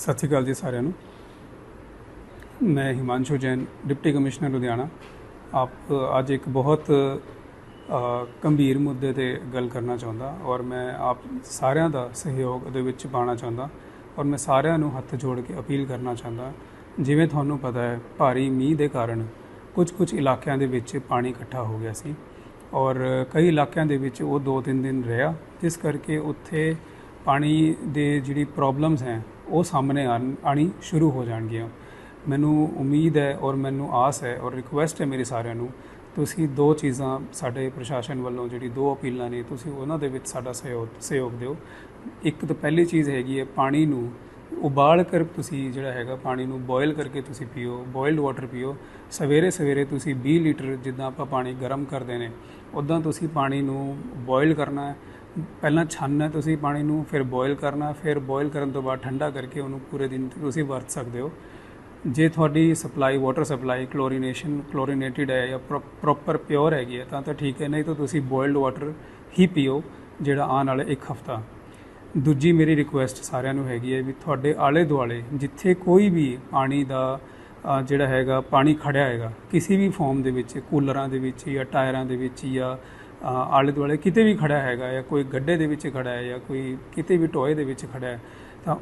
ਸਤਿ ਸ਼੍ਰੀ ਅਕਾਲ ਜੀ ਸਾਰਿਆਂ ਨੂੰ। ਮੈਂ ਹਿਮਾਂਸ਼ੂ ਜੈਨ, ਡਿਪਟੀ ਕਮਿਸ਼ਨਰ ਲੁਧਿਆਣਾ। ਆਪ ਅੱਜ ਇੱਕ ਬਹੁਤ ਗੰਭੀਰ ਮੁੱਦੇ ਤੇ ਗੱਲ ਕਰਨਾ ਚਾਹੁੰਦਾ ਔਰ ਮੈਂ ਆਪ ਸਾਰਿਆਂ ਦਾ ਸਹਿਯੋਗ ਉਹਦੇ ਵਿੱਚ ਪਾਉਣਾ ਚਾਹੁੰਦਾ ਔਰ ਮੈਂ ਸਾਰਿਆਂ ਨੂੰ ਹੱਥ ਜੋੜ ਕੇ ਅਪੀਲ ਕਰਨਾ ਚਾਹੁੰਦਾ। ਜਿਵੇਂ ਤੁਹਾਨੂੰ ਪਤਾ ਹੈ, ਭਾਰੀ ਮੀਂਹ ਦੇ ਕਾਰਨ ਕੁਝ ਕੁਝ ਇਲਾਕਿਆਂ ਦੇ ਵਿੱਚ ਪਾਣੀ ਇਕੱਠਾ ਹੋ ਗਿਆ ਸੀ ਔਰ ਕਈ ਇਲਾਕਿਆਂ ਦੇ ਵਿੱਚ ਉਹ 2-3 ਦਿਨ ਰਿਹਾ। ਜਿਸ ਕਰਕੇ ਉੱਥੇ ਪਾਣੀ ਦੇ ਜਿਹੜੀ ਪ੍ਰੋਬਲਮਸ ਹੈ ਉਹ ਸਾਹਮਣੇ ਆਉਣ- ਆਉਣੀ ਸ਼ੁਰੂ ਹੋ ਜਾਣਗੀਆਂ। ਮੈਨੂੰ ਉਮੀਦ ਹੈ ਔਰ ਮੈਨੂੰ ਆਸ ਹੈ ਔਰ ਰਿਕੁਐਸਟ ਹੈ ਮੇਰੇ ਸਾਰਿਆਂ ਨੂੰ, ਤੁਸੀਂ ਦੋ ਚੀਜ਼ਾਂ ਸਾਡੇ ਪ੍ਰਸ਼ਾਸਨ ਵੱਲੋਂ ਜਿਹੜੀ ਦੋ ਅਪੀਲਾਂ ਨੇ, ਤੁਸੀਂ ਉਹਨਾਂ ਦੇ ਵਿੱਚ ਸਾਡਾ ਸਹਿਯੋਗ ਸਹਿਯੋਗ ਦਿਓ। ਇੱਕ ਤਾਂ ਪਹਿਲੀ ਚੀਜ਼ ਹੈਗੀ ਹੈ ਪਾਣੀ ਨੂੰ ਉਬਾਲ ਕਰ ਤੁਸੀਂ ਜਿਹੜਾ ਹੈਗਾ ਪਾਣੀ ਨੂੰ ਬੋਇਲ ਕਰਕੇ ਤੁਸੀਂ ਪੀਓ ਬੋਇਲਡ ਵਾਟਰ ਪੀਓ। ਸਵੇਰੇ ਸਵੇਰੇ ਤੁਸੀਂ 20 ਲੀਟਰ ਜਿੱਦਾਂ ਆਪਾਂ ਪਾਣੀ ਗਰਮ ਕਰਦੇ ਨੇ ਉਦਾਂ ਤੁਸੀਂ ਪਾਣੀ ਨੂੰ ਬੋਇਲ ਕਰਨਾ ਹੈ। ਪਹਿਲਾਂ ਛਾਨਣਾ ਤੁਸੀਂ ਪਾਣੀ ਨੂੰ ਫਿਰ ਬੋਇਲ ਕਰਨਾ, ਫਿਰ ਬੋਇਲ ਕਰਨ ਤੋਂ ਬਾਅਦ ਠੰਡਾ ਕਰਕੇ ਉਹਨੂੰ ਪੂਰੇ ਦਿਨ ਤੁਸੀਂ ਵਰਤ ਸਕਦੇ ਹੋ। ਜੇ ਤੁਹਾਡੀ supply water supply chlorination chlorinated ਹੈ ਜਾਂ ਪ੍ਰੋਪਰ ਪਿਓਰ ਹੈਗੀ ਹੈ, ਤਾਂ ਤਾਂ ਠੀਕ ਹੈ, ਨਹੀਂ ਤਾਂ ਤੁਸੀਂ ਬੋਇਲਡ ਵਾਟਰ ਹੀ ਪੀਓ, ਜਿਹੜਾ ਆਉਣ ਵਾਲੇ ਇੱਕ ਹਫਤਾ। ਦੂਜੀ ਮੇਰੀ ਰਿਕੁਐਸਟ ਸਾਰਿਆਂ ਨੂੰ ਹੈਗੀ ਹੈ ਵੀ ਤੁਹਾਡੇ ਆਲੇ ਦੁਆਲੇ ਜਿੱਥੇ ਕੋਈ ਵੀ ਪਾਣੀ ਦਾ ਜਿਹੜਾ ਹੈਗਾ, ਪਾਣੀ ਖੜਿਆ ਹੈਗਾ, ਕਿਸੇ ਵੀ ਫਾਰਮ ਦੇ ਵਿੱਚ, ਕੂਲਰਾਂ ਦੇ ਵਿੱਚ ਜਾਂ ਟਾਇਰਾਂ ਦੇ ਵਿੱਚ ਜਾਂ ਆਲੇ ਦੁਆਲੇ ਕਿਤੇ ਵੀ ਖੜਾ ਹੈਗਾ ਜਾਂ ਕੋਈ ਗੱਡੇ ਦੇ ਵਿੱਚ ਖੜਾ ਹੈ ਜਾਂ ਕੋਈ ਕਿਤੇ ਵੀ ਟੋਏ ਦੇ ਵਿੱਚ ਖੜਾ ਹੈ, ਤਾਂ